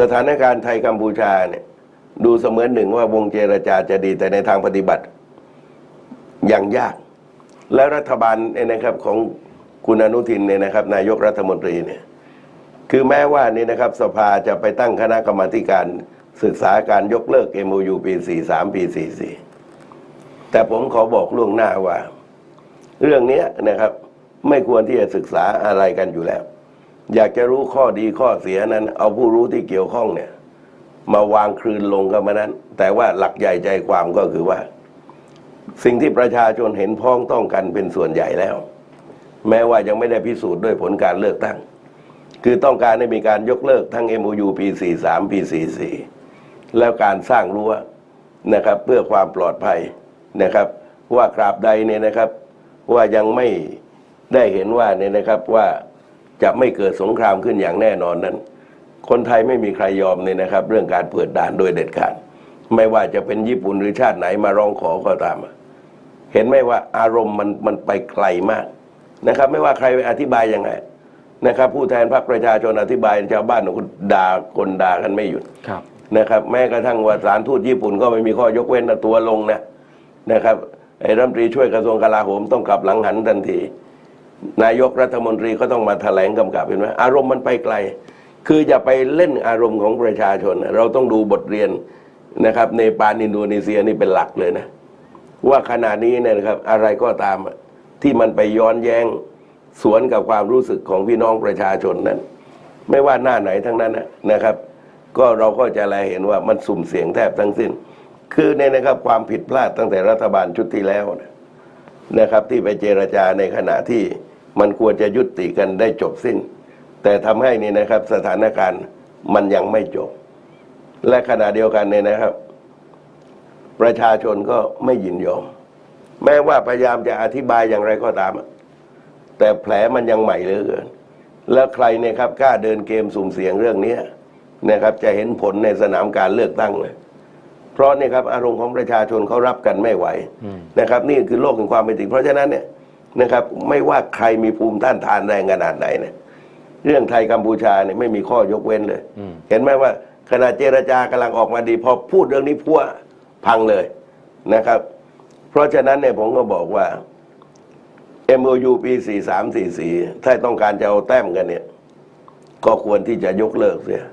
สถานการณ์ไทยกัมพูชาเนี่ย ดูเสมือนหนึ่งว่าวงเจรจาจะดีแต่ในทางปฏิบัติยังยาก แล้วรัฐบาลเนี่ยนะครับของคุณอนุทินเนี่ยนะครับ นายกรัฐมนตรีเนี่ย คือแม้ว่านี่นะครับ สภาจะไปตั้งคณะกรรมาการศึกษาการยกเลิก MOU ปี 43 ปี 44 แต่ผมขอบอกล่วงหน้าว่า เรื่องนี้นะครับ ไม่ควรที่จะศึกษาอะไรกันอยู่แล้ว อยากจะรู้ข้อดีข้อเสียนั้น เอาผู้รู้ที่เกี่ยวข้องเนี่ย มาวางคลืนลงกันมานั้น แต่ว่าหลักใหญ่ใจความก็คือว่า สิ่งที่ประชาชนเห็นพ้องต้องกันเป็นส่วนใหญ่แล้ว แม้ว่ายังไม่ได้พิสูจน์ด้วยผลการเลือกตั้ง คือต้องการให้มีการยกเลิกทั้ง MOU ปี 43 ปี 44 แล้วการสร้างรั้วนะครับ เพื่อความปลอดภัยนะครับ ว่ากราบใดเนี่ยนะครับ ว่ายังไม่ได้เห็นว่าเนี่ยนะครับว่า จะไม่เกิดสงครามขึ้นอย่างแน่นอนนั้น คนไทยไม่มีใครยอมเนี่ยนะครับ เรื่องการเปิดด่านโดยเด็ดขาด ไม่ว่าจะเป็นญี่ปุ่นหรือชาติไหนมาร้องขอก็ตาม เห็นไหมว่าอารมณ์มันมันไปไกลมากนะครับ ไม่ว่าใครไปอธิบายยังไงนะครับ ผู้แทนพรรคประชาชนอธิบายชาวบ้านคนด่าคนด่ากันไม่หยุดครับนะครับ แม้กระทั่งว่าสถารทูตญี่ปุ่นก็ไม่มีข้อยกเว้นนะตัวลงนะนะครับไอ้รัฐมนตรีช่วยกระทรวงกลาโหมต้องกลับหลังหันทันที นายกรัฐมนตรีก็ต้องมาแถลงกำกับเห็นไหมอารมณ์มันไปไกล คืออย่าไปเล่นอารมณ์ของประชาชน เราต้องดูบทเรียนนะครับในปานอินโดนีเซียนี่เป็นหลักเลยนะ ว่าขณะนี้เนี่ยนะครับ อะไรก็ตามที่มันไปย้อนแย้งสวนกับความรู้สึกของพี่น้องประชาชนนั้น ไม่ว่าหน้าไหนทั้งนั้นนะนะครับ ก็เราก็จะแลเห็นว่ามันสุ่มเสี่ยงแทบทั้งสิ้น คือเนี่ยนะครับความผิดพลาดตั้งแต่รัฐบาลชุดที่แล้วนะครับ ที่ไปเจรจาในขณะที่ มันควรจะยุติกันได้จบสิ้น แต่ทำให้นี่นะครับสถานการณ์มันยังไม่จบ และขณะเดียวกันเนี่ยนะครับ ประชาชนก็ไม่ยินยอม แม้ว่าพยายามจะอธิบายอย่างไรก็ตาม แต่แผลมันยังใหม่เหลือเกิน แล้วใครเนี่ยครับกล้าเดินเกมสุ่มเสี่ยงเรื่องนี้นะครับ จะเห็นผลในสนามการเลือกตั้งเลยเพราะเนี่ยครับอารมณ์ของประชาชนเขารับกันไม่ไหวนะครับ นี่คือโลกแห่งความเป็นจริงเพราะฉะนั้นเนี่ย นะครับ ไม่ว่าใครมีภูมิต้านทานแรงขนาดไหนเนี่ยเรื่องไทยกัมพูชาเนี่ยไม่มีข้อยกเว้นเลยอืมเห็นไหมว่าขณะเจรจากำลังออกมาดี พอพูดเรื่องนี้พัวพังเลยนะครับ เพราะฉะนั้นเนี่ยผมก็บอกว่า MOU ปี 4344 ถ้าต้องการจะเอาแต้มกันเนี่ย ก็ควรที่จะยกเลิกเสีย